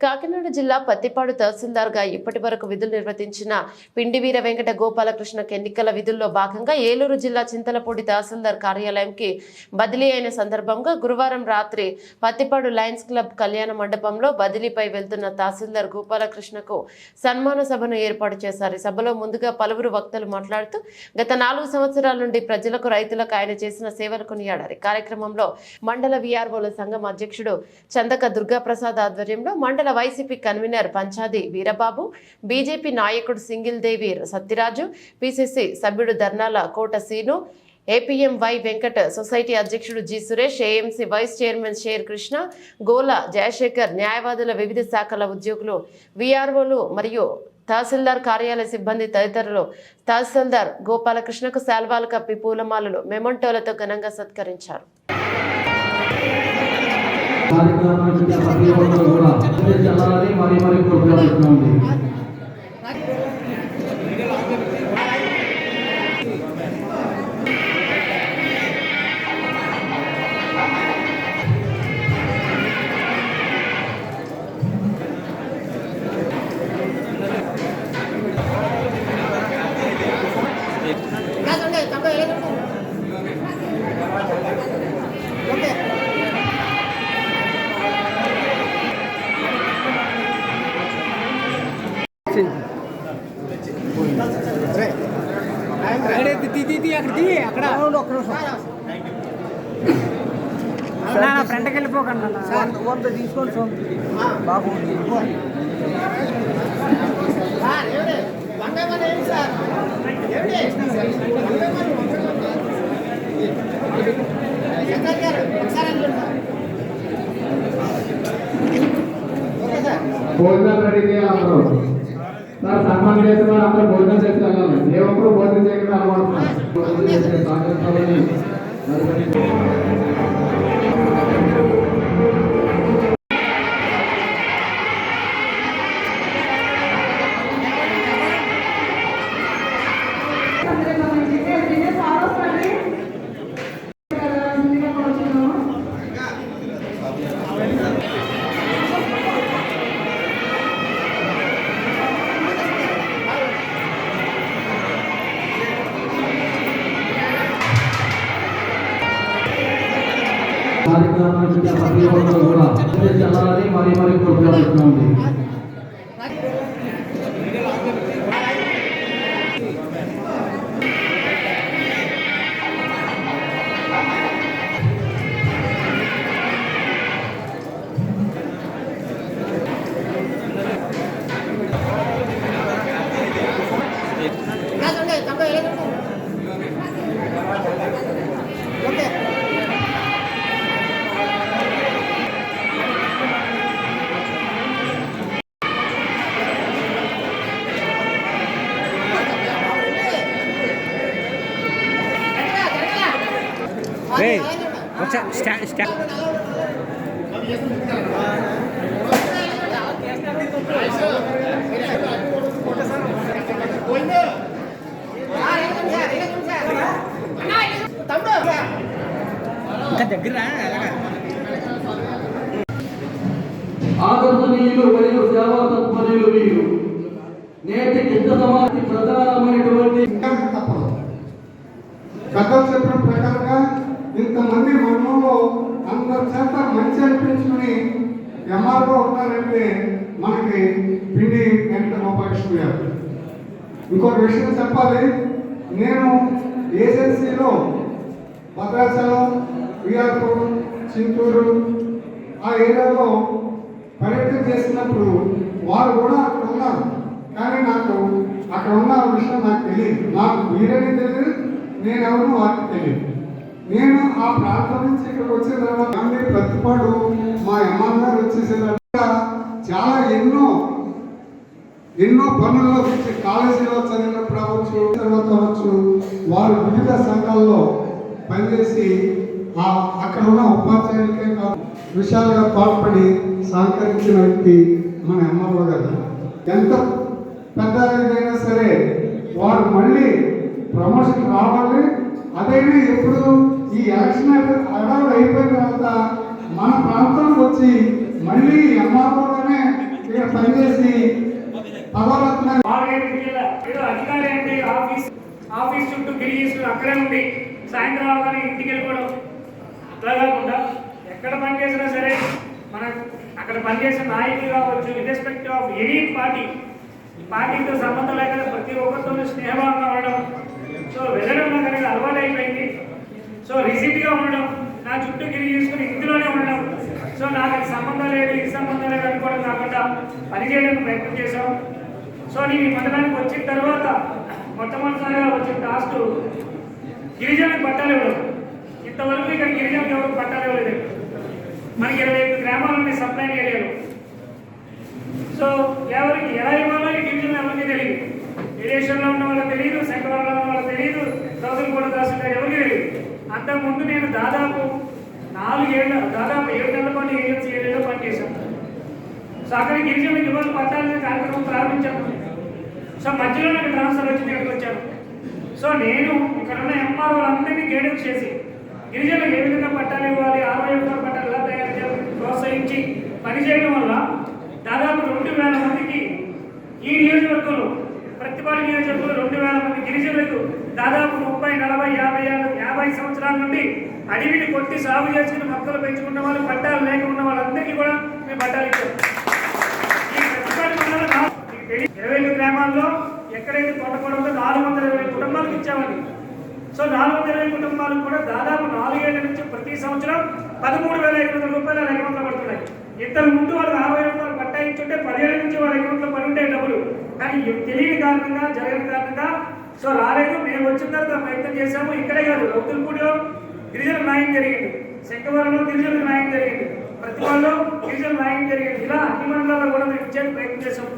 కాకినాడ జిల్లా పత్తిపాడు తహసీల్దార్గా ఇప్పటి వరకు విధులు నిర్వర్తించిన పిండివీర వెంకట గోపాలకృష్ణకు ఎన్నికల విధుల్లో భాగంగా ఏలూరు జిల్లా చింతలపూడి తహసీల్దార్ కార్యాలయంకి బదిలీ అయిన సందర్భంగా గురువారం రాత్రి పత్తిపాడు లయన్స్ క్లబ్ కళ్యాణ మండపంలో బదిలీపై వెళ్తున్న తహసీల్దార్ గోపాలకృష్ణకు సన్మాన సభను ఏర్పాటు చేశారు. సభలో ముందుగా పలువురు వక్తలు మాట్లాడుతూ గత నాలుగు సంవత్సరాల నుండి ప్రజలకు రైతులకు ఆయన చేసిన సేవలు కొనియాడారు. కార్యక్రమంలో మండల విఆర్ఓల సంఘం అధ్యక్షుడు చందక దుర్గాప్రసాద్ ఆధ్వర్యంలో మండల YCP convener Panchadi Veerababu BJP నాయకుడు సింగిల్ దేవి సత్యరాజు పిసిసి సభ్యుడు ధర్నాల కోట సీను ఏపీఎంవై వెంకట సొసైటీ అధ్యక్షుడు G Suresh AMC vice chairman share Krishna Gola Jayasekhar న్యాయవాదుల వివిధ శాఖల ఉద్యోగులు విఆర్ఓలు మరియు తహసీల్దార్ కార్యాలయ సిబ్బంది తదితరులు. తహసీల్దార్ గోపాలకృష్ణకు శాల్వాలు కప్పి పూలమాలలు మెమంటోలతో ఘనంగా సత్కరించారు. కార్యక్రమానికి ప్రతి ఒక్కరు కూడా చల్లాలని మరీ మరీ అక్కడే నా ఫ్రంట్కి వెళ్ళిపోకండి అన్న. వంద తీసుకొని సొంత రెడీ చేయాలి అందరూ సార్ సన్మానం చేసిన వారు అందరూ భోజనం చేసి వెళ్ళాలి ఏ ఒక్కరు భోజనం చేయకుండా అలవాటు కార్యక్రమానికి ప్రతి ఒక్కరు కూడా చల్లాలని మరీ మరీ కోరుకుంటున్నామండి ఏయ్, ఇంకా దగ్గర ఆదర్శనీయులు మరియు సేవా తత్పరులు వీరు. నేటి యుద్ధ సమాధి ప్రధానమైనటువంటి చెప్పిన ప్రకారంగా ఇంతమంది మండలంలో అందరి చేత మంచి అనిపించుకుని ఎంఆర్ఓ ఉన్నారంటే మనకి పిండి వెంకట గోపాలకృష్ణ గారు. ఇంకొక విషయం చెప్పాలి. నేను ఏజెన్సీలో భద్రాచలం విఆర్పురం చింతూరు ఆ ఏరియాలో పర్యటన చేసినప్పుడు వారు కూడా అక్కడ ఉన్నారు. కానీ నాకు అక్కడ ఉన్న విషయం నాకు తెలియదు. నాకు వీరని తెలియదు నేను ఎవరు వారికి తెలియదు. నేను ఆ ప్రాంతం నుంచి ఇక్కడికి వచ్చిన తర్వాత ప్రతిపాడు మా అమ్మ గారు వచ్చేసేటప్పుడు చాలా ఎన్నో ఎన్నో పనుల్లో వచ్చి కాలేజీలో చదివినప్పుడు అవ్వచ్చు తర్వాత అవ్వచ్చు వారు వివిధ సంఘాల్లో పనిచేసి ఆ అక్కడ ఉన్న ఉపాధ్యాయులకే కాదు విషయాలుగా పాల్పడి సహకరించిన వ్యక్తి మన అమ్మమ్మ గారు. ఎంత పెద్ద ఏదైనా సరే వారు మళ్ళీ ప్రమోషన్ రావాలి. అదైనా ఎప్పుడు ఈ ఎలక్షన్ అడవులు అయిపోయిన తర్వాత మన ప్రాంతానికి వచ్చి మళ్ళీ ఎంఆర్ఓలోనే ఇక్కడ పనిచేసి పదవత్న అధికారి అంటే ఆఫీస్ ఆఫీస్ చుట్టూ తిరిగి అక్కడే ఉండి సాయంత్రం అవగానే ఇంటికి వెళ్ళిపోవడం. అట్లా కాకుండా ఎక్కడ పనిచేసినా సరే మన అక్కడ పనిచేసిన నాయకులు కావచ్చు ఇర్రెస్పెక్టివ్ ఆఫ్ ఎనీ పార్టీ ఈ పార్టీతో సంబంధం లేకుండా ప్రతి ఒక్కరితో స్నేహభావంగా ఉండడం సో వెళ్ళడం నాకు అనేది అలవాటు అయిపోయింది సో రిజిట్గా ఉండడం నా చుట్టూ గిరి చేసుకుని ఇందులోనే ఉండడం. సో నాకు సంబంధం లేదు ఈ సంబంధం లేదు అనుకోవడం కాకుండా పనిచేయడానికి ప్రయత్నం చేశాం. సో నేను ఈ మండలానికి వచ్చిన తర్వాత మొట్టమొదటిసారిగా వచ్చిన టాస్క్ గిరిజనులకు పట్టాలు ఇవ్వడం. ఇంతవరకు ఇక్కడ గిరిజనులకు ఎవరు పట్టాలు ఇవ్వలేదు. మనకి ఇరవై ఐదు గ్రామాలు ఉన్నాయి సప్లై ఏరియాలో. సో ఎవరికి ఎలా ఇవ్వాలో ఈ డివిజన్ ఎవరికి తెలియదు. విదేశంలో ఉన్న వాళ్ళకి తెలియదు శంకవరంలో ఉన్న వాళ్ళకి తెలియదు సౌదర్ కూడా తహసీల్దార్ ఎవరికి తెలియదు. అంతకుముందు నేను దాదాపు నాలుగేళ్ళ దాదాపు ఏడు నెలల ఏడు ఏజెన్సీ ఏరియాలో పనిచేశాను. సో అక్కడ గిరిజన ఇవ్వాలి పట్టాలని కార్యక్రమం ప్రారంభించాను. సో మధ్యలో నాకు ట్రాన్స్ఫర్ వచ్చి ఇక్కడికి వచ్చాను సో నేను ఇక్కడ ఉన్న ఎంఆర్ఓ అందరినీ గైడెన్స్ చేసి గిరిజనులకు ఏ విధంగా పట్టాలు ఇవ్వాలి అరవై ఒకటి పట్టాలు ఎలా తయారు చేయాలి ప్రోత్సహించి పనిచేయడం వల్ల దాదాపు రెండు వేల మందికి ఈ నియోజకవర్గంలో ప్రతిపాడు నియోజకవర్గంలో రెండు వేల మంది గిరిజనులకు దాదాపు ముప్పై నలభై యాభై సంవత్సరాల నుండి అడవిని కొట్టి సాగు చేసుకుని మొక్కలు పెంచుకున్న వాళ్ళు పట్టాలు లేక ఉన్న వాళ్ళందరికీ కూడా మేము పట్టాలు ఇచ్చాం. ఈ ఇరవై ఐదు గ్రామాల్లో ఎక్కడైతే తోటపడంలో నాలుగు వందల ఇరవై కుటుంబాలకు ఇచ్చామని సో నాలుగు వందల ఇరవై కుటుంబాలకు కూడా దాదాపు నాలుగేళ్ళ నుంచి ప్రతి సంవత్సరం పదమూడు వేల ఐదు వందల రూపాయలు అకౌంట్లో పడుతున్నాయి. ఇంతకు ముందు వాళ్ళు అరవై రూపాయలు పట్టాయించుంటే పదిహేడు నుంచి వాళ్ళ అకౌంట్లో పడి ఉండే డబ్బులు. కానీ తెలియని కారణంగా జరగని కారణంగా సో రాలేదు మేము వచ్చిన తర్వాత ప్రయత్నం చేశాము. ఇక్కడే కాదు రౌతులపూడిలో గిరిజన న్యాయం జరిగింది. శంకవరంలో గిరిజన న్యాయం జరిగింది. ప్రతిపాడులో గిరిజన న్యాయం జరిగింది. ఇలా అన్ని మండలాల్లో కూడా మేము ఇచ్చే ప్రయత్నం చేశాము.